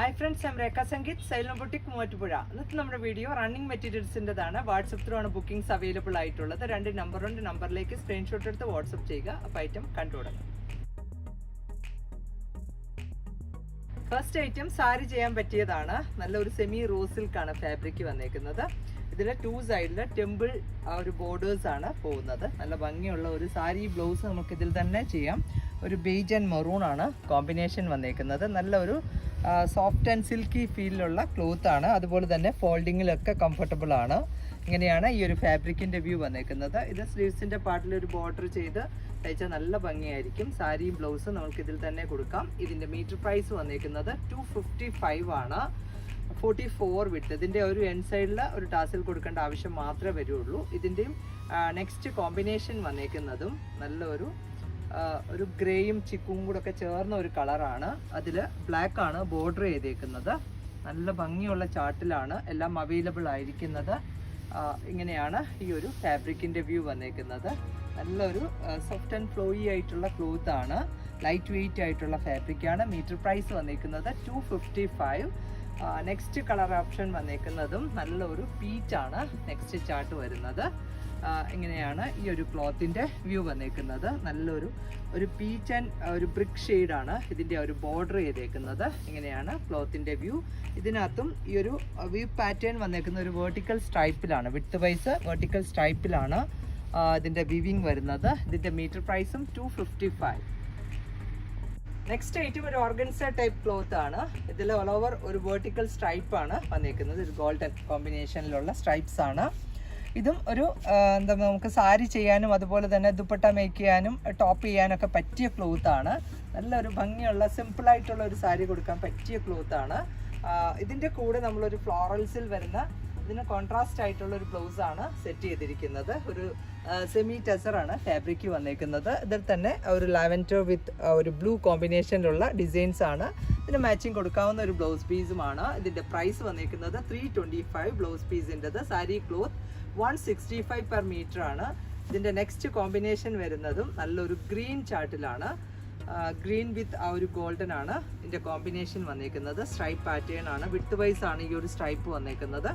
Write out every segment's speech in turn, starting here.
Hi friends ഞാൻ Rekha Sangeeth xylem boutique Muvattupuzha ഇന്നത്തെ നമ്മുടെ വീഡിയോ റണ്ണിങ് മെറ്റീരിയൽസിന്റെതാണ് വാട്സപ്പ് ത്രൂ ആണ് ബുക്കിംഗ്സ് അവൈലബിൾ ആയിട്ടുള്ളത്. രണ്ട് നമ്പർ രണ്ട് നമ്പറിലേക്ക് സ്ക്രീൻഷോട്ട് എടുത്ത് വാട്സപ്പ് ചെയ്യുക. അപ്പോൾ ഐറ്റം കണ്ടു തുടങ്ങും ഫസ്റ്റ് ഐറ്റം സാരി ചെയ്യാൻ പറ്റിയതാണ്. നല്ലൊരു സെമി റോ സിൽക്കാണ് ഫാബ്രിക് വന്നേക്കുന്നത്. ഇതിൽ ടു സൈഡിൽ ടെമ്പിൾ ആ ഒരു ബോർഡേഴ്സ് ആണ് പോകുന്നത്. നല്ല ഭംഗിയുള്ള ഒരു സാരി ബ്ലൗസ് നമുക്കിതിൽ തന്നെ ചെയ്യാം. ഒരു ബെയ്ജ് ആൻഡ് മെറൂൺ ആണ് കോമ്പിനേഷൻ വന്നേക്കുന്നത്. നല്ല ഒരു സോഫ്റ്റ് ആൻഡ് സിൽക്കി ഫീലിലുള്ള ആണ്. അതുപോലെ തന്നെ ഫോൾഡിങ്ങിലൊക്കെ കംഫർട്ടബിൾ ആണ്. ഇങ്ങനെയാണ് ഈ ഒരു ഫാബ്രിക്കിന്റെ വ്യൂ വന്നേക്കുന്നത്. ഇത് സ്ലീവ്സിന്റെ പാർട്ടിൽ ഒരു ബോർഡർ ചെയ്ത് തയ്ച്ചാൽ നല്ല ഭംഗിയായിരിക്കും. സാരിയും ബ്ലൗസും നമുക്ക് ഇതിൽ തന്നെ കൊടുക്കാം. ഇതിന്റെ മീറ്റർ പ്രൈസ് വന്നേക്കുന്നത് ടു ഫിഫ്റ്റി ഫൈവ് ആണ്. ഫോർട്ടി ഫോർ വിട്ട് ഇതിന്റെ ഒരു എൻ സൈഡിൽ ഒരു ടാസിൽ കൊടുക്കേണ്ട ആവശ്യം മാത്രമേ വരുള്ളൂ. ഇതിന്റെയും നെക്സ്റ്റ് കോമ്പിനേഷൻ വന്നേക്കുന്നതും നല്ലൊരു ഒരു ഗ്രേയും ചിക്കും കൂടെ ഒക്കെ ചേർന്ന ഒരു കളറാണ്. അതിൽ ബ്ലാക്ക് ആണ് ബോർഡർ ചെയ്തേക്കുന്നത്. നല്ല ഭംഗിയുള്ള ചാർട്ടിലാണ് എല്ലാം അവൈലബിൾ ആയിരിക്കുന്നത്. ഇങ്ങനെയാണ് ഈ ഒരു ഫാബ്രിക്കിന്റെ വ്യൂ വന്നേക്കുന്നത്. നല്ലൊരു സോഫ്റ്റ് ആൻഡ് ഫ്ലോയി ആയിട്ടുള്ള ക്ലോത്ത് ആണ്. ലൈറ്റ് വെയിറ്റ് ആയിട്ടുള്ള ഫാബ്രിക് ആണ്. മീറ്റർ പ്രൈസ് വന്നേക്കുന്നത് two fifty five next colour option വന്നേക്കുന്നതും നല്ലൊരു പീറ്റാണ് നെക്സ്റ്റ് ചാർട്ട് വരുന്നത്. ഇങ്ങനെയാണ് ഈ ഒരു ക്ലോത്തിന്റെ വ്യൂ വന്നേക്കുന്നത്. നല്ലൊരു ഒരു പീച്ച് ആൻഡ് ഒരു ബ്രിക്ക് ഷെയ്ഡാണ് ഇതിന്റെ ഒരു ബോർഡർ ചെയ്തേക്കുന്നത്. ഇങ്ങനെയാണ് ക്ലോത്തിന്റെ വ്യൂ. ഇതിനകത്തും ഈ ഒരു വ്യൂ പാറ്റേൺ വന്നേക്കുന്ന ഒരു വേർട്ടിക്കൽ സ്ട്രൈപ്പിലാണ് വിത്ത് വൈസ് വേർട്ടിക്കൽ സ്ട്രൈപ്പിലാണ് ഇതിന്റെ വിവിങ് വരുന്നത്. ഇതിന്റെ മീറ്റർ പ്രൈസും two fifty five next item ഒരു ഓർഗൻസ ടൈപ്പ് ക്ലോത്ത് ആണ്. ഇതിൽ ഓൾ ഓവർ ഒരു വേർട്ടിക്കൽ സ്ട്രൈപ്പ് ആണ് വന്നേക്കുന്നത്. ഒരു ഗോൾഡൻ കോമ്പിനേഷനിലുള്ള സ്ട്രൈപ്സ് ആണ്. ഇതും ഒരു എന്താ നമുക്ക് സാരി ചെയ്യാനും അതുപോലെ തന്നെ ദുപ്പട്ട മേക്ക് ചെയ്യാനും ടോപ്പ് ചെയ്യാനൊക്കെ പറ്റിയ ക്ലോത്ത് ആണ്. നല്ലൊരു ഭംഗിയുള്ള സിമ്പിൾ ആയിട്ടുള്ള ഒരു സാരി കൊടുക്കാൻ പറ്റിയ ക്ലോത്ത് ആണ്. ഇതിന്റെ കൂടെ നമ്മളൊരു ഫ്ലോറൽസിൽ വരുന്ന ഇതിന് കോൺട്രാസ്റ്റ് ആയിട്ടുള്ള ഒരു ബ്ലൗസ് ആണ് സെറ്റ് ചെയ്തിരിക്കുന്നത്. ഒരു സെമി ടെസർ ആണ് ഫാബ്രിക് വന്നേക്കുന്നത്. ഇതിൽ തന്നെ ഒരു ലാവൻഡർ വിത്ത് ഒരു ബ്ലൂ കോമ്പിനേഷനിലുള്ള ഡിസൈൻസ് ആണ്. ഇതിന് മാച്ചിങ് കൊടുക്കാവുന്ന ഒരു ബ്ലൗസ് പീസുമാണ് ഇതിന്റെ പ്രൈസ് വന്നേക്കുന്നത് three twenty five blouse പീസിന്റെത് sari cloth one sixty five per metre ആണ്. ഇതിന്റെ നെക്സ്റ്റ് കോമ്പിനേഷൻ വരുന്നതും നല്ലൊരു ഗ്രീൻ ചാർട്ടിലാണ് ഗ്രീൻ വിത്ത് ആ ഒരു ഗോൾഡൻ ആണ് ഇതിന്റെ കോമ്പിനേഷൻ വന്നേക്കുന്നത്. സ്ട്രൈപ്പ് പാറ്റേൺ ആണ്. വിട്ട് വൈസ് ആണ് ഈ ഒരു സ്ട്രൈപ്പ് വന്നേക്കുന്നത്.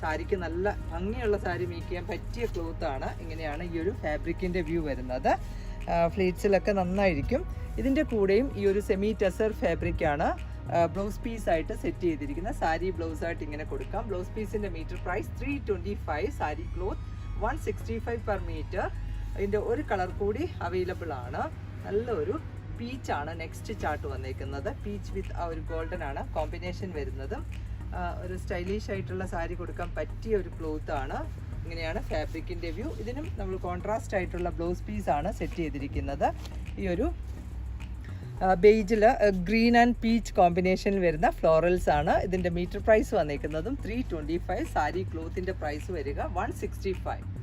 സാരിക്ക് നല്ല ഭംഗിയുള്ള സാരി മേക്ക് പറ്റിയ ക്ലോത്ത് ആണ്. ഇങ്ങനെയാണ് ഈ ഒരു ഫാബ്രിക്കിന്റെ വ്യൂ വരുന്നത്. ഫ്ലീറ്റ്സിലൊക്കെ നന്നായിരിക്കും. ഇതിന്റെ കൂടെയും ഈ ഒരു സെമി ടെസർ ഫാബ്രിക് ആണ്. ബ്ലൗസ് പീസ് ആയിട്ട് സെറ്റ് ചെയ്തിരിക്കുന്ന സാരി ബ്ലൗസ് ആയിട്ട് ഇങ്ങനെ കൊടുക്കാം. ബ്ലൗസ് പീസിന്റെ metre price three twenty five sari cloth one sixty five per metre ഇതിന്റെ ഒരു കളർ കൂടി അവൈലബിൾ ആണ്. നല്ലൊരു ആണ് നെക്സ്റ്റ് ചാർട്ട് വന്നേക്കുന്നത്. പീച്ച് വിത്ത് ആ ഒരു ഗോൾഡൻ ആണ് കോമ്പിനേഷൻ വരുന്നത്. ഒരു സ്റ്റൈലിഷ് ആയിട്ടുള്ള സാരി കൊടുക്കാൻ പറ്റിയ ഒരു ക്ലോത്ത് ആണ്. ഇങ്ങനെയാണ് ഫാബ്രിക്കിന്റെ വ്യൂ ഇതിനും നമ്മൾ കോൺട്രാസ്റ്റ് ആയിട്ടുള്ള ബ്ലൗസ് പീസ് ആണ് സെറ്റ് ചെയ്തിരിക്കുന്നത്. ഈ ഒരു ബേജിൽ ഗ്രീൻ ആൻഡ് പീച്ച് കോമ്പിനേഷനിൽ വരുന്ന ഫ്ലോറൽസ് ആണ്. ഇതിന്റെ മീറ്റർ പ്രൈസ് വന്നേക്കുന്നതും ത്രീ ട്വന്റി ഫൈവ് സാരി ക്ലോത്തിന്റെ പ്രൈസ് വരിക one sixty five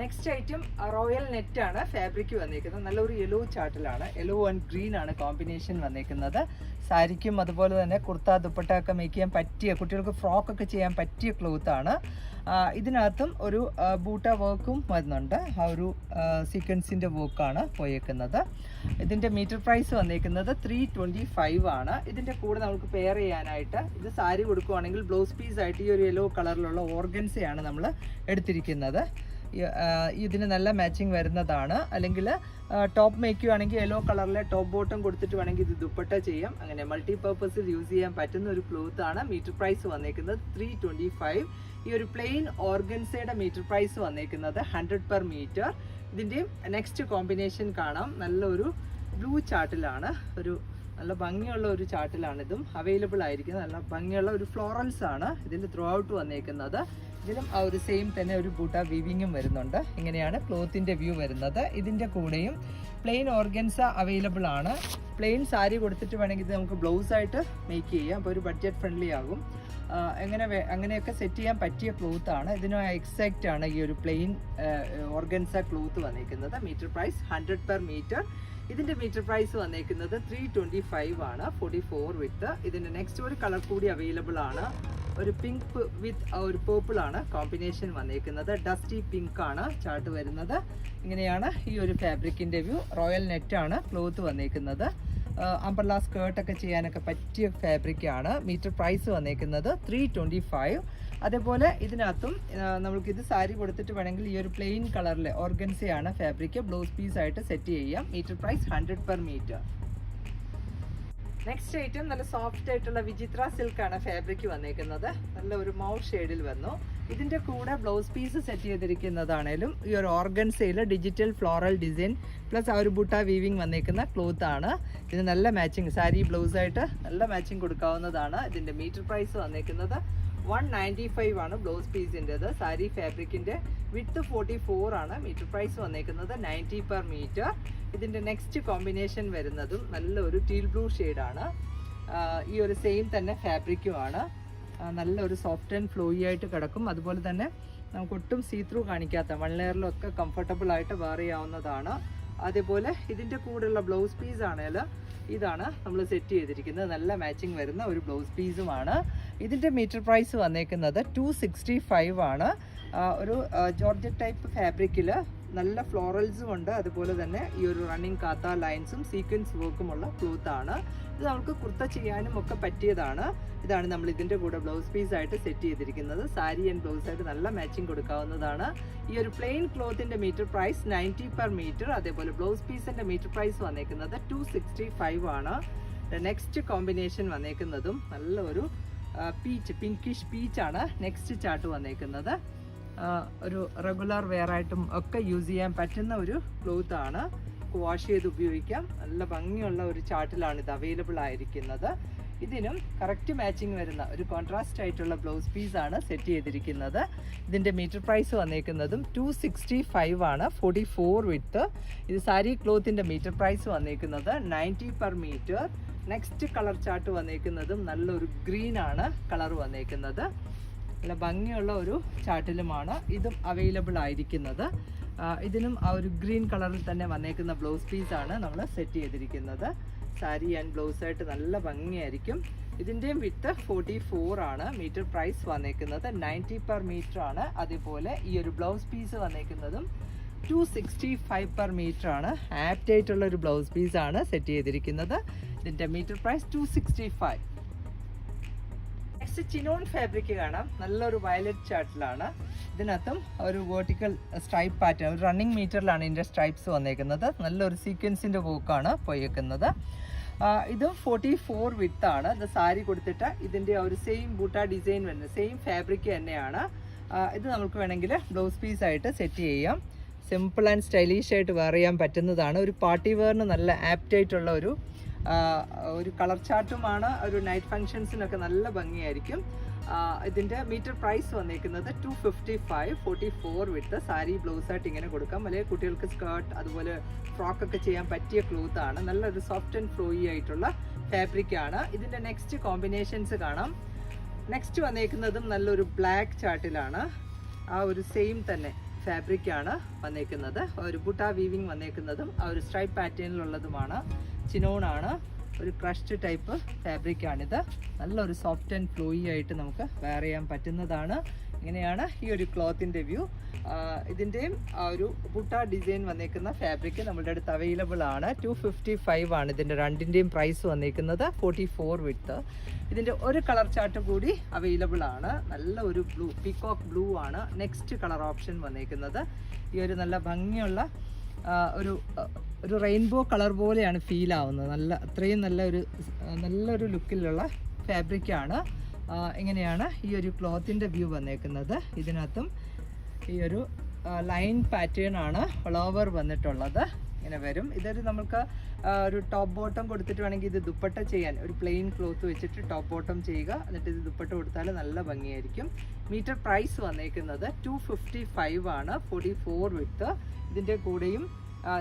next item royal net ആണ് ഫാബ്രിക് വന്നേക്കുന്നത് നല്ലൊരു യെല്ലോ ചാർട്ടിലാണ് യെല്ലോ ആൻഡ് ഗ്രീൻ ആണ് കോമ്പിനേഷൻ വന്നേക്കുന്നത് സാരിക്കും അതുപോലെ തന്നെ കുർത്ത ദുപ്പട്ട ഒക്കെ മേക്ക് ചെയ്യാൻ പറ്റിയ കുട്ടികൾക്ക് ഫ്രോക്ക് ഒക്കെ ചെയ്യാൻ പറ്റിയ ക്ലോത്ത് ആണ്. ഇതിനകത്തും ഒരു ബൂട്ട വർക്കും വരുന്നുണ്ട്. ആ ഒരു സീക്വൻസിന്റെ വർക്കാണ് പോയേക്കുന്നത്. ഇതിന്റെ മീറ്റർ പ്രൈസ് വന്നേക്കുന്നത് ത്രീ ട്വന്റി ഫൈവ് ആണ്. ഇതിന്റെ കൂടെ നമുക്ക് പെയർ ചെയ്യാനായിട്ട് ഇത് സാരി കൊടുക്കുവാണെങ്കിൽ ബ്ലൗസ് പീസായിട്ട് ഈ ഒരു യെല്ലോ കളറിലുള്ള ഓർഗൻസയാണ് നമ്മൾ എടുത്തിരിക്കുന്നത്. ഇതിന് നല്ല മാച്ചിങ് വരുന്നതാണ്. അല്ലെങ്കിൽ ടോപ്പ് മേക്കുകയാണെങ്കിൽ യെല്ലോ കളറിലെ ടോപ്പ് ബോട്ടം കൊടുത്തിട്ട് വേണമെങ്കിൽ ഇത് ദുപ്പട്ട ചെയ്യാം. അങ്ങനെ മൾട്ടി പർപ്പസിൽ യൂസ് ചെയ്യാൻ പറ്റുന്ന ഒരു ക്ലോത്ത് ആണ് മീറ്റർ പ്രൈസ് വന്നേക്കുന്നത് ത്രീ ഫൈവ് ഈ ഒരു പ്ലെയിൻ ഓർഗൻസയുടെ മീറ്റർ പ്രൈസ് വന്നേക്കുന്നത് ഹൺഡ്രഡ് പെർ മീറ്റർ ഇതിന്റെയും നെക്സ്റ്റ് കോമ്പിനേഷൻ കാണാം. നല്ലൊരു ബ്ലൂ ചാർട്ടിലാണ് ഒരു നല്ല ഭംഗിയുള്ള ഒരു ചാർട്ടിലാണ് ഇതും അവൈലബിൾ ആയിരിക്കുന്നത് നല്ല ഭംഗിയുള്ള ഒരു ഫ്ലോറൽസ് ആണ് ഇതിന്റെ ത്രൂ ഔട്ട് വന്നേക്കുന്നത്. ഇതിലും ആ ഒരു സെയിം തന്നെ ഒരു ബൂട്ട വിവിങ്ങും വരുന്നുണ്ട്. ഇങ്ങനെയാണ് ക്ലോത്തിന്റെ വ്യൂ വരുന്നത്. ഇതിന്റെ കൂടെയും പ്ലെയിൻ ഓർഗൻസ അവൈലബിൾ ആണ്. പ്ലെയിൻ സാരി കൊടുത്തിട്ട് വേണമെങ്കിൽ ഇത് നമുക്ക് ബ്ലൗസ് ആയിട്ട് മേക്ക് ചെയ്യാം. അപ്പോൾ ഒരു ബഡ്ജറ്റ് ഫ്രണ്ട്ലി ആകും. എങ്ങനെ അങ്ങനെയൊക്കെ സെറ്റ് ചെയ്യാൻ പറ്റിയ ക്ലോത്ത് ആണ്. ഇതിന് എക്സാക്റ്റ് ആണ് ഈ ഒരു പ്ലെയിൻ ഓർഗൻസ ക്ലോത്ത് വന്നിരിക്കുന്നത് meter price hundred per meter ഇതിന്റെ മീറ്റർ പ്രൈസ് വന്നേക്കുന്നത് ത്രീ ട്വന്റി ഫൈവ് ആണ്. ഫോർട്ടി ഫോർ വിത്ത് ഇതിന്റെ നെക്സ്റ്റ് ഒരു കളർ കൂടി അവൈലബിൾ ആണ്. ഒരു പിങ്ക് വിത്ത് ഒരു പേർപ്പിൾ ആണ് കോമ്പിനേഷൻ വന്നേക്കുന്നത്. ഡസ്റ്റി പിങ്ക് ആണ് ചാർട്ട് വരുന്നത്. ഇങ്ങനെയാണ് ഈ ഒരു ഫാബ്രിക്കിന്റെ വ്യൂ റോയൽ നെറ്റ് ആണ് ക്ലോത്ത് വന്നേക്കുന്നത്. അമ്പർല സ്കേർട്ടൊക്കെ ചെയ്യാനൊക്കെ പറ്റിയ ഫാബ്രിക്കാണ് മീറ്റർ പ്രൈസ് വന്നേക്കുന്നത് ത്രീ ട്വന്റി ഫൈവ് അതേപോലെ ഇതിനകത്തും നമുക്ക് ഇത് സാരി കൊടുത്തിട്ട് വേണമെങ്കിൽ ഈ ഒരു പ്ലെയിൻ കളറിലെ ഓർഗൻസയാണ് ഫാബ്രിക് ബ്ലൗസ് പീസ് ആയിട്ട് സെറ്റ് ചെയ്യാം. Meter price hundred per meter next item നല്ല സോഫ്റ്റ് ആയിട്ടുള്ള വിചിത്ര സിൽക്ക് ആണ് ഫാബ്രിക് വന്നേക്കുന്നത്. നല്ല ഒരു മൗട്ട് ഷെയ്ഡിൽ വന്നു. ഇതിന്റെ കൂടെ ബ്ലൗസ് പീസ് സെറ്റ് ചെയ്തിരിക്കുന്നതാണേലും ഈ ഒരു ഓർഗൻസയിൽ ഡിജിറ്റൽ ഫ്ലോറൽ ഡിസൈൻ പ്ലസ് ആ ഒരു ബുട്ട വീവിങ് വന്നേക്കുന്ന ക്ലോത്ത് ആണ്. ഇത് നല്ല മാച്ചിങ് സാരി ബ്ലൗസ് ആയിട്ട് നല്ല മാച്ചിങ് കൊടുക്കാവുന്നതാണ് ഇതിന്റെ മീറ്റർ പ്രൈസ് വന്നേക്കുന്നത്. വൺ നയന്റി ഫൈവ് ആണ് ബ്ലൗസ് പീസിന്റെത് സാരി ഫാബ്രിക്കിന്റെ വിത്ത് ഫോർട്ടി ഫോർ ആണ്. മീറ്റർ പ്രൈസ് വന്നേക്കുന്നത് നയന്റി പെർ മീറ്റർ ഇതിന്റെ നെക്സ്റ്റ് കോമ്പിനേഷൻ വരുന്നതും നല്ലൊരു ടീൽ ബ്ലൂ ഷെയ്ഡാണ് ഈ ഒരു സെയിം തന്നെ ഫാബ്രിക്കുമാണ് നല്ലൊരു സോഫ്റ്റ് ആൻഡ് ഫ്ലോയി ആയിട്ട് കിടക്കും. അതുപോലെ തന്നെ നമുക്ക് ഒട്ടും സീ ത്രൂ കാണിക്കാത്ത വൺ ലെയറിലൊക്കെ കംഫർട്ടബിൾ ആയിട്ട് വെയർ ചെയ്യാവുന്നതാണ്. അതേപോലെ ഇതിന്റെ കൂടെയുള്ള ബ്ലൗസ് പീസ് ആണെങ്കിൽ ഇതാണ് നമ്മൾ സെറ്റ് ചെയ്തിരിക്കുന്നത്. നല്ല മാച്ചിങ് വരുന്ന ഒരു ബ്ലൗസ് പീസുമാണ് ഇതിന്റെ മീറ്റർ പ്രൈസ് വന്നേക്കുന്നത് ടു സിക്സ്റ്റി ഫൈവ് ആണ്. ഒരു ജോർജ് ടൈപ്പ് ഫാബ്രിക്കിൽ നല്ല ഫ്ലോറൽസും ഉണ്ട്. അതുപോലെ തന്നെ ഈ ഒരു റണ്ണിങ് കാത്ത ലൈൻസും സീക്വൻസ് വർക്കുമുള്ള ആണ്. ഇത് നമുക്ക് കുർത്ത ചെയ്യാനും ഒക്കെ പറ്റിയതാണ്. ഇതാണ് നമ്മൾ ഇതിന്റെ കൂടെ ബ്ലൗസ് പീസ് ആയിട്ട് സെറ്റ് ചെയ്തിരിക്കുന്നത്. സാരി ആൻഡ് ബ്ലൗസ് ആയിട്ട് നല്ല മാച്ചിങ് കൊടുക്കാവുന്നതാണ്. ഈ ഒരു plain ക്ലോത്തിന്റെ meter price ninety per meter അതേപോലെ ബ്ലൗസ് പീസിന്റെ മീറ്റർ പ്രൈസ് വന്നേക്കുന്നത് ടു സിക്സ്റ്റി ഫൈവ് ആണ്. നെക്സ്റ്റ് കോമ്പിനേഷൻ വന്നേക്കുന്നതും നല്ല ഒരു പീച്ച് പിങ്കിഷ് പീച്ചാണ് നെക്സ്റ്റ് ചാർട്ട് വന്നേക്കുന്നത്. ഒരു റെഗുലർ വെയർ ആയിട്ടും ഒക്കെ യൂസ് ചെയ്യാൻ പറ്റുന്ന ഒരു ക്ലോത്ത് ആണ്. വാഷ് ചെയ്ത് ഉപയോഗിക്കാം. നല്ല ഭംഗിയുള്ള ഒരു ചാർട്ടിലാണ് ഇത് അവൈലബിൾ ആയിരിക്കുന്നത്. ഇതിനും കറക്റ്റ് മാച്ചിങ് വരുന്ന ഒരു കോൺട്രാസ്റ്റ് ആയിട്ടുള്ള ബ്ലൗസ് പീസ് ആണ് സെറ്റ് ചെയ്തിരിക്കുന്നത്. ഇതിന്റെ മീറ്റർ പ്രൈസ് വന്നേക്കുന്നതും ടു സിക്സ്റ്റി ഫൈവ് ആണ്. ഫോർട്ടി ഫോർ വിത്ത് ഇത് സാരി ക്ലോത്തിന്റെ മീറ്റർ പ്രൈസ് വന്നേക്കുന്നത് ninety per meter next colour chart വന്നേക്കുന്നതും നല്ലൊരു ഗ്രീൻ ആണ് കളർ വന്നേക്കുന്നത്. നല്ല ഭംഗിയുള്ള ഒരു ചാർട്ടിലുമാണ് ഇതും അവൈലബിൾ ആയിരിക്കുന്നത്. ഇതിനും ആ ഒരു ഗ്രീൻ കളറിൽ തന്നെ വന്നേക്കുന്ന ബ്ലൗസ് പീസാണ് നമ്മൾ സെറ്റ് ചെയ്തിരിക്കുന്നത്. സാരി ആൻഡ് ബ്ലൗസ് ആയിട്ട് നല്ല ഭംഗിയായിരിക്കും. ഇതിന്റെയും വിത്ത് ഫോർട്ടി ഫോർ ആണ്. മീറ്റർ പ്രൈസ് വന്നേക്കുന്നത് നയന്റി പെർ മീറ്റർ ആണ്. അതേപോലെ ഈ ഒരു blouse piece വന്നേക്കുന്നതും two sixty five per meter ആണ്. ആപ്റ്റ് ആയിട്ടുള്ള ഒരു ബ്ലൗസ് പീസാണ് സെറ്റ് ചെയ്തിരിക്കുന്നത്. ഇതിന്റെ meter price two sixty five next chinon fabric കാണാം. നല്ലൊരു വയലറ്റ് ചാർട്ടിലാണ് ഇതിനകത്തും ഒരു വേർട്ടിക്കൽ സ്ട്രൈപ്പ് പാറ്റേൺ ഒരു റണ്ണിങ് മീറ്ററിലാണ് ഇതിന്റെ സ്ട്രൈപ്സ് വന്നേക്കുന്നത്. നല്ലൊരു സീക്വൻസിന്റെ പോക്കാണ് പോയേക്കുന്നത്. ഇത് ഫോർട്ടി ഫോർ ആണ്. ഇത് സാരി കൊടുത്തിട്ട് ഇതിന്റെ ഒരു സെയിം ബൂട്ട ഡിസൈൻ വരുന്നത്. സെയിം ഫാബ്രിക് തന്നെയാണ്. ഇത് നമുക്ക് വേണമെങ്കിൽ ബ്ലൗസ് പീസ് ആയിട്ട് സെറ്റ് ചെയ്യാം. സിമ്പിൾ ആൻഡ് സ്റ്റൈലിഷ് ആയിട്ട് വെയർ ചെയ്യാൻ പറ്റുന്നതാണ്. ഒരു പാർട്ടി വെയറിന് നല്ല ആപ്റ്റായിട്ടുള്ള ഒരു ഒരു കളർ ചാർട്ടുമാണ്. ഒരു നൈറ്റ് ഫങ്ഷൻസിനൊക്കെ നല്ല ഭംഗിയായിരിക്കും. ഇതിന്റെ മീറ്റർ പ്രൈസ് വന്നിരിക്കുന്നത് two fifty five forty four with sari ബ്ലൗസായിട്ട് ഇങ്ങനെ കൊടുക്കാം. അല്ലെങ്കിൽ കുട്ടികൾക്ക് സ്കേർട്ട് അതുപോലെ ഫ്രോക്കൊക്കെ ചെയ്യാൻ പറ്റിയ ക്ലോത്ത് ആണ്. നല്ലൊരു സോഫ്റ്റ് ആൻഡ് ഫ്ലോയി ആയിട്ടുള്ള ഫാബ്രിക് ആണ്. ഇതിന്റെ നെക്സ്റ്റ് കോമ്പിനേഷൻസ് കാണാം. നെക്സ്റ്റ് വന്നേക്കുന്നതും നല്ലൊരു ബ്ലാക്ക് ചാർട്ടിലാണ്. ആ ഒരു സെയിം തന്നെ ഫാബ്രിക്കാണ് വന്നേക്കുന്നത്. ഒരു ബുട്ട വീവിങ് വന്നേക്കുന്നതും ആ ഒരു സ്ട്രൈപ്പ് പാറ്റേണിലുള്ളതുമാണ് ചിനോൺ ആണ് ഒരു ക്രഷ്ഡ് ടൈപ്പ് ഫാബ്രിക് ആണിത്. നല്ലൊരു സോഫ്റ്റ് ആൻഡ് ഫ്ലോയി ആയിട്ട് നമുക്ക് വെയർ ചെയ്യാൻ പറ്റുന്നതാണ്. ഇങ്ങനെയാണ് ഈ ഒരു ക്ലോത്തിന്റെ വ്യൂ ഇതിന്റെയും ആ ഒരു ബുട്ട ഡിസൈൻ വന്നേക്കുന്ന ഫാബ്രിക് നമ്മുടെ അടുത്ത് അവൈലബിൾ ആണ്. ടു ഫിഫ്റ്റി ഫൈവ് ആണ് ഇതിന്റെ രണ്ടിന്റെയും പ്രൈസ് വന്നേക്കുന്നത്. ഫോർട്ടി ഫോർ വിത്ത് ഇതിന്റെ ഒരു കളർ ചാർട്ട് കൂടി അവൈലബിൾ ആണ്. നല്ല ഒരു ബ്ലൂ പീകോക്ക് ബ്ലൂ ആണ്. നെക്സ്റ്റ് കളർ ഓപ്ഷൻ വന്നേക്കുന്നത്. ഈ ഒരു നല്ല ഭംഗിയുള്ള ഒരു ഒരു റെയിൻബോ കളർ പോലെയാണ് ഫീൽ ആവുന്നത്. നല്ല അത്രയും നല്ല ഒരു നല്ലൊരു ലുക്കിലുള്ള ഫാബ്രിക്കാണ് എങ്ങനെയാണ് ഈ ഒരു ക്ലോത്തിന്റെ വ്യൂ വന്നേക്കുന്നത്. ഇതിനകത്തും ഈ ഒരു ലൈൻ പാറ്റേൺ ആണ് ഓവർ വന്നിട്ടുള്ളത്. ഇങ്ങനെ വരും. ഇതൊരു നമുക്ക് ഒരു ടോപ്പ് ബോട്ടം കൊടുത്തിട്ട് വേണമെങ്കിൽ ഇത് ദുപ്പട്ട ചെയ്യാൻ ഒരു പ്ലെയിൻ ക്ലോത്ത് വെച്ചിട്ട് ടോപ്പ് ബോട്ടം ചെയ്യുക. എന്നിട്ട് ഇത് ദുപ്പട്ട കൊടുത്താൽ നല്ല ഭംഗിയായിരിക്കും. മീറ്റർ പ്രൈസ് വന്നേക്കുന്നത് ടു ഫിഫ്റ്റി ഫൈവ് ആണ്. ഫോർട്ടി ഫോർ വിത്ത് ഇതിന്റെ കൂടെയും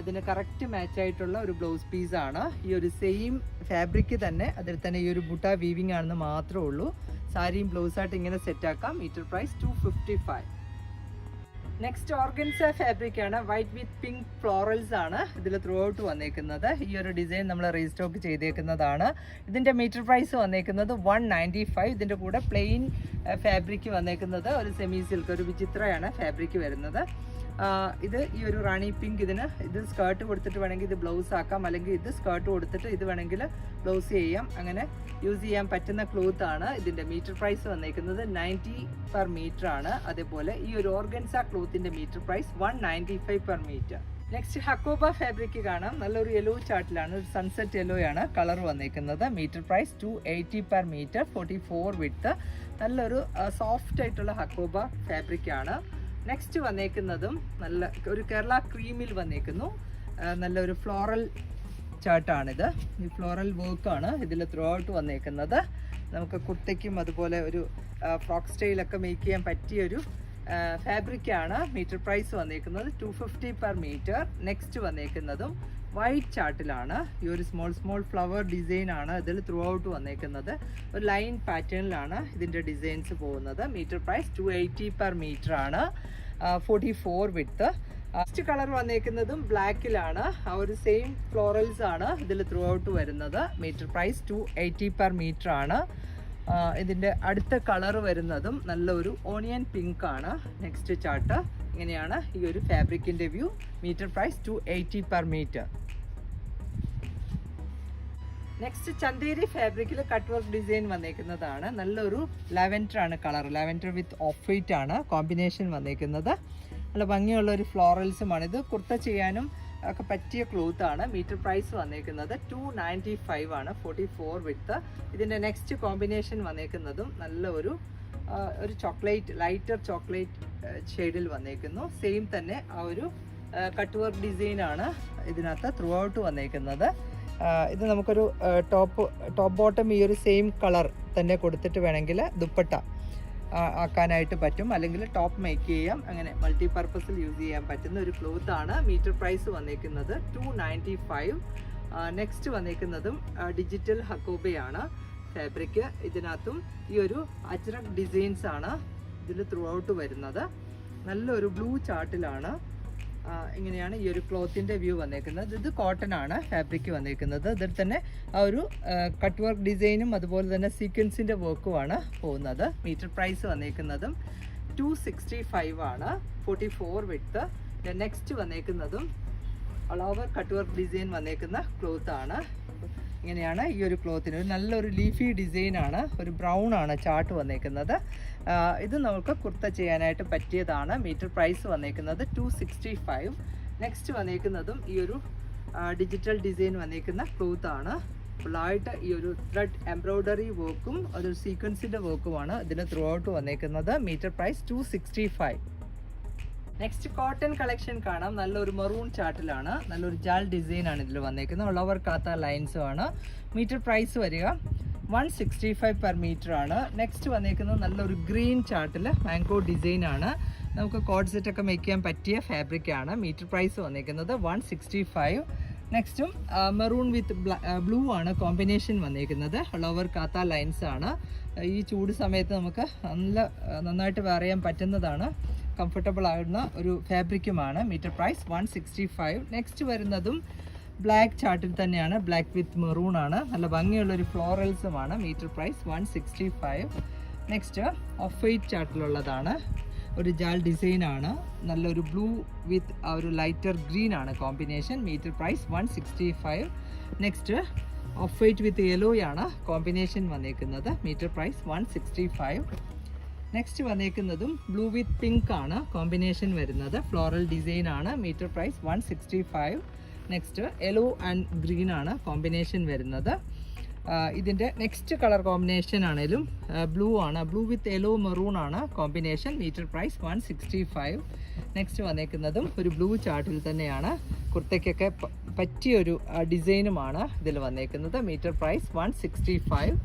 ഇതിന് കറക്റ്റ് മാച്ച് ആയിട്ടുള്ള ഒരു ബ്ലൗസ് പീസ് ആണ്. ഈ ഒരു സെയിം ഫാബ്രിക് തന്നെ അതിൽ തന്നെ ഈ ഒരു ബുട്ട വീവിങ് ആണെന്ന് മാത്രമേ ഉള്ളൂ. സാരിയും ബ്ലൗസ് ബ്ലൗസായിട്ട് ഇങ്ങനെ സെറ്റ് ആക്കാം. Meter price two fifty five next organza fabric ആണ്. വൈറ്റ് വിത്ത് പിങ്ക് ഫ്ലോറൽസ് ആണ് ഇതിൽ ത്രൂ ഔട്ട് വന്നേക്കുന്നത്. ഈ ഒരു ഡിസൈൻ നമ്മൾ റീസ്റ്റോക്ക് ചെയ്തേക്കുന്നതാണ്. ഇതിന്റെ മീറ്റർ പ്രൈസ് വന്നേക്കുന്നത് വൺ നയന്റി ഫൈവ് ഇതിന്റെ കൂടെ പ്ലെയിൻ ഫാബ്രിക് വന്നേക്കുന്നത് ഒരു സെമി സിൽക്ക് ഒരു വിചിത്രയാണ് ഫാബ്രിക് വരുന്നത്. ഇത് ഈ ഒരു റാണി പിങ്ക് ഇതിന് ഇത് സ്കേർട്ട് കൊടുത്തിട്ട് വേണമെങ്കിൽ ഇത് ബ്ലൗസ് ആക്കാം അല്ലെങ്കിൽ ഇത് സ്കേർട്ട് കൊടുത്തിട്ട് ഇത് വേണമെങ്കിൽ ബ്ലൗസ് ചെയ്യാം. അങ്ങനെ യൂസ് ചെയ്യാൻ പറ്റുന്ന ക്ലോത്ത് ആണ് ഇതിന്റെ മീറ്റർ പ്രൈസ് വന്നേക്കുന്നത് നയന്റി പെർ മീറ്റർ ആണ്. അതേപോലെ ഈ ഒരു organza ക്ലോത്തിന്റെ metre price one ninety five per metre. Next Hakoba fabric കാണാം. നല്ലൊരു യെല്ലോ ചാർട്ടിലാണ് ഒരു സൺസെറ്റ് യെല്ലോ ആണ് കളർ വന്നേക്കുന്നത്. Metre price two eighty per metre forty four with നല്ലൊരു സോഫ്റ്റ് ആയിട്ടുള്ള ഹക്കോബ ഫാബ്രിക് ആണ്. നെക്സ്റ്റ് വന്നേക്കുന്നതും നല്ല ഒരു കേരള ക്രീമിൽ വന്നേക്കുന്നു. നല്ലൊരു ഫ്ലോറൽ ചാർട്ടാണിത്. ഈ ഫ്ലോറൽ വർക്കാണ് ഇതിൽ ത്രൂ ഔട്ട് വന്നേക്കുന്നത്. നമുക്ക് കുർത്തയ്ക്കും അതുപോലെ ഒരു ഫ്രോക്ക് സ്റ്റൈലൊക്കെ മേക്ക് ചെയ്യാൻ പറ്റിയൊരു ഫാബ്രിക് ആണ്. മീറ്റർ പ്രൈസ് വന്നേക്കുന്നത് two fifty per meter next വന്നേക്കുന്നതും white ചാർട്ടിലാണ് ഈ ഒരു സ്മോൾ സ്മോൾ ഫ്ലവർ ഡിസൈൻ ആണ് ഇതിൽ ത്രൂ ഔട്ട് വന്നേക്കുന്നത്. ഒരു ലൈൻ പാറ്റേണിലാണ് ഇതിന്റെ ഡിസൈൻസ് പോകുന്നത്. Meter price two eighty per meter ആണ്. Forty four with first colour വന്നേക്കുന്നതും ബ്ലാക്കിലാണ് ആ ഒരു സെയിം ഫ്ലോറൽസ് ആണ് ഇതിൽ ത്രൂ ഔട്ട് വരുന്നത്. Meter price two eighty per meter ആണ്. ഇതിന്റെ അടുത്ത കളർ വരുന്നതും നല്ലൊരു ഓണിയൻ പിങ്ക് ആണ്. നെക്സ്റ്റ് ചാർട്ട് ഇങ്ങനെയാണ് ഈ ഒരു ഫാബ്രിക്കിന്റെ view meter price two eighty per meter next Chanderi ഫാബ്രിക്കിൽ കട്ട് വർക്ക് ഡിസൈൻ വന്നേക്കുന്നതാണ്. നല്ലൊരു ലാവൻഡർ ആണ് colour lavender with off white ആണ് കോമ്പിനേഷൻ വന്നേക്കുന്നത്. നല്ല ഭംഗിയുള്ള ഒരു ഫ്ലോറൽസുമാണ് ഇത്. കുർത്ത ചെയ്യാനും ഒക്കെ പറ്റിയ ക്ലോത്ത് ആണ്. മീറ്റർ പ്രൈസ് വന്നേക്കുന്നത് ടു നയന്റി ഫൈവ് ആണ്. ഫോർട്ടി ഫോർ വിത്ത് ഇതിന്റെ നെക്സ്റ്റ് കോമ്പിനേഷൻ വന്നേക്കുന്നതും നല്ല ഒരു ഒരു ചോക്ലേറ്റ് ലൈറ്റർ ചോക്ലേറ്റ് ഷെയ്ഡിൽ വന്നേക്കുന്നു. സെയിം തന്നെ ആ ഒരു കട്ട് വർക്ക് ഡിസൈനാണ് ഇതിനകത്ത് ത്രൂ ഔട്ട് വന്നേക്കുന്നത്. ഇത് നമുക്കൊരു ടോപ്പ് ടോപ്പ് ബോട്ടം ഈ ഒരു സെയിം കളർ തന്നെ കൊടുത്തിട്ട് വേണമെങ്കിൽ ദുപ്പട്ട ആക്കാനായിട്ട് പറ്റും. അല്ലെങ്കിൽ ടോപ്പ് മേക്ക് ചെയ്യാം. അങ്ങനെ മൾട്ടി പർപ്പസിൽ യൂസ് ചെയ്യാൻ പറ്റുന്ന ഒരു ക്ലോത്ത് ആണ്. മീറ്റർ പ്രൈസ് വന്നേക്കുന്നത് ടു നയന്റി ഫൈവ് നെക്സ്റ്റ് വന്നേക്കുന്നതും ഡിജിറ്റൽ ഹക്കോബയാണ് ഫാബ്രിക് ഇതിനകത്തും ഈ ഒരു അജ്രക് ഡിസൈൻസ് ആണ് ഇതിൽ ത്രൂ ഔട്ട് വരുന്നത്. നല്ലൊരു ബ്ലൂ ചാർട്ടിലാണ് ഇങ്ങനെയാണ് ഈ ഒരു ക്ലോത്തിന്റെ വ്യൂ വന്നേക്കുന്നത്. ഇത് കോട്ടൺ ആണ് ഫാബ്രിക് വന്നേക്കുന്നത്. ഇതിൽ തന്നെ ആ ഒരു കട്ട് വർക്ക് ഡിസൈനും അതുപോലെ തന്നെ സീക്വൻസിന്റെ വർക്കുമാണ് പോകുന്നത്. മീറ്റർ പ്രൈസ് വന്നേക്കുന്നതും ടു സിക്സ്റ്റി ഫൈവ് ആണ്. Forty four with next വന്നേക്കുന്നതും all over cut work design വന്നേക്കുന്ന ക്ലോത്താണ് ഇങ്ങനെയാണ് ഈ ഒരു ക്ലോത്തിന് ഒരു നല്ലൊരു ലീഫി ഡിസൈൻ ആണ് ഒരു ബ്രൗൺ ആണ് ചാർട്ട് വന്നേക്കുന്നത് ഇത് നമുക്ക് കുർത്ത ചെയ്യാനായിട്ട് പറ്റിയതാണ്. മീറ്റർ പ്രൈസ് വന്നേക്കുന്നത് ടു സിക്സ്റ്റി ഫൈവ് നെക്സ്റ്റ് വന്നേക്കുന്നതും ഈ ഒരു ഡിജിറ്റൽ ഡിസൈൻ വന്നേക്കുന്ന ക്ലോത്ത് ആണ്. ഫുള്ളായിട്ട് ഈ ഒരു ത്രെഡ് എംബ്രോയ്ഡറി വർക്കും അതൊരു സീക്വൻസിന്റെ വർക്കുമാണ് ഇതിന് ത്രൂ ഔട്ട് വന്നേക്കുന്നത്. Meter price two sixty five next cotton collection കാണാം. നല്ലൊരു മെറൂൺ ചാർട്ടിലാണ് നല്ലൊരു ജാൽ ഡിസൈൻ ആണ് ഇതിൽ വന്നേക്കുന്നത്. ഉള്ളവർ കാത്ത ആണ്. മീറ്റർ പ്രൈസ് വരിക. One sixty five per meter ആണ്. നെക്സ്റ്റ് വന്നേക്കുന്നത് നല്ലൊരു ഗ്രീൻ ചാർട്ടിൽ മാംഗോ ഡിസൈൻ ആണ്. നമുക്ക് കോഡ് സെറ്റ് ഒക്കെ മേക്ക് ചെയ്യാൻ പറ്റിയ ഫാബ്രിക് ആണ്. മീറ്റർ പ്രൈസ് വന്നേക്കുന്നത് വൺ സിക്സ്റ്റി ഫൈവ് നെക്സ്റ്റും മെറൂൺ വിത്ത് ബ്ലൂ ആണ് കോമ്പിനേഷൻ വന്നേക്കുന്നത്. ലോവർ കാത്ത ലൈൻസ് ആണ്. ഈ ചൂട് സമയത്ത് നമുക്ക് നല്ല നന്നായിട്ട് ചെയ്യാൻ പറ്റുന്നതാണ്. കംഫർട്ടബിൾ ആകുന്ന ഒരു ഫാബ്രിക്കുമാണ് metre price one sixty five next വരുന്നതും ബ്ലാക്ക് ചാർട്ടിൽ തന്നെയാണ്. ബ്ലാക്ക് വിത്ത് മെറൂൺ ആണ്. നല്ല ഭംഗിയുള്ള ഒരു ഫ്ലോറൽസുമാണ് metre price one sixty five next off white ചാർട്ടിലുള്ളതാണ് ഒരു ജാൽ ഡിസൈൻ ആണ്. നല്ലൊരു ബ്ലൂ വിത്ത് ആ ഒരു ലൈറ്റർ ഗ്രീൻ ആണ് combination metre price one sixty five next off white with yellow ആണ് കോമ്പിനേഷൻ വന്നേക്കുന്നത്. Metre price one sixty five next വന്നേക്കുന്നതും blue with pink ആണ്. കോമ്പിനേഷൻ വരുന്നത്. ഫ്ലോറൽ ഡിസൈൻ ആണ്. Metre price one sixty five next yellow and green ആണ് combination വരുന്നത്. ഇതിന്റെ next colour combination ആണേലും blue ആണ്. ബ്ലൂ വിത്ത് യെല്ലോ മെറൂൺ ആണ് combination metre price one sixty five next വന്നേക്കുന്നതും ഒരു ബ്ലൂ ചാർട്ടിൽ തന്നെയാണ്. കുർത്തയ്ക്കൊക്കെ പറ്റിയൊരു ഡിസൈനുമാണ് ഇതിൽ വന്നേക്കുന്നത്. Meter price one sixty five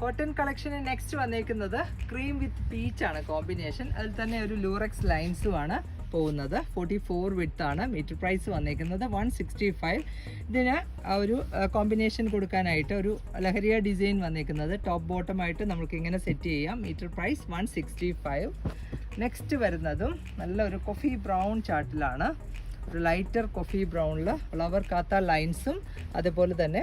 cotton കളക്ഷന് നെക്സ്റ്റ് വന്നേക്കുന്നത് ക്രീം വിത്ത് പീച്ച് ആണ് കോമ്പിനേഷൻ അതിൽ തന്നെ ഒരു ലൂറക്സ് ലൈൻസും ആണ് പോകുന്നത്. ഫോർട്ടി ഫോർ വിത്ത് ആണ് മീറ്റർ പ്രൈസ് വന്നേക്കുന്നത് വൺ സിക്സ്റ്റി ഫൈവ് ഇതിന് ഒരു കോമ്പിനേഷൻ കൊടുക്കാനായിട്ട് ഒരു ലഹരിയ ഡിസൈൻ വന്നേക്കുന്നത്. ടോപ്പ് ബോട്ടം ആയിട്ട് നമുക്ക് ഇങ്ങനെ സെറ്റ് ചെയ്യാം. Meter price one sixty five next വരുന്നതും നല്ലൊരു കൊഫി ബ്രൗൺ ചാർട്ടിലാണ് ഒരു ലൈറ്റർ കൊഫി ബ്രൗണിൽ ഫ്ലവർ കാത്ത ലൈൻസും അതുപോലെ തന്നെ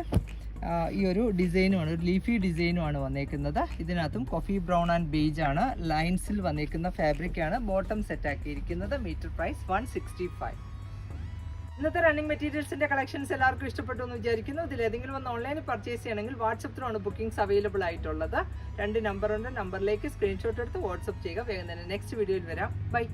ഈ ഒരു ഡിസൈനുമാണ് ഒരു ലീഫി ഡിസൈനുമാണ് വന്നേക്കുന്നത്. ഇതിനകത്തും കോഫി ബ്രൗൺ ആൻഡ് ബീജ് ആണ്. ലൈൻസിൽ വന്നേക്കുന്ന ഫാബ്രിക് ആണ്. Bottom set ആക്കിയിരിക്കുന്നത്. Meter price one sixty five ഇന്നത്തെ റണ്ണിംഗ് മെറ്റീരിയൽസിന്റെ കളക്ഷൻസ് എല്ലാവർക്കും ഇഷ്ടപ്പെട്ടു എന്ന് വിചാരിക്കുന്നു. ഇതിൽ ഏതെങ്കിലും ഒന്ന് ഓൺലൈനിൽ പർച്ചേസ് ചെയ്യണമെങ്കിൽ വാട്സപ്പിലാണ് ബുക്കിംഗ്സ് അവൈലബിൾ ആയിട്ടുള്ളത്. രണ്ട് നമ്പറുണ്ട് നമ്പറിലേക്ക് സ്ക്രീൻഷോട്ട് എടുത്ത് വാട്സപ്പ് ചെയ്യുക. വേഗം തന്നെ നെക്സ്റ്റ് വീഡിയോയിൽ വരാം. ബൈ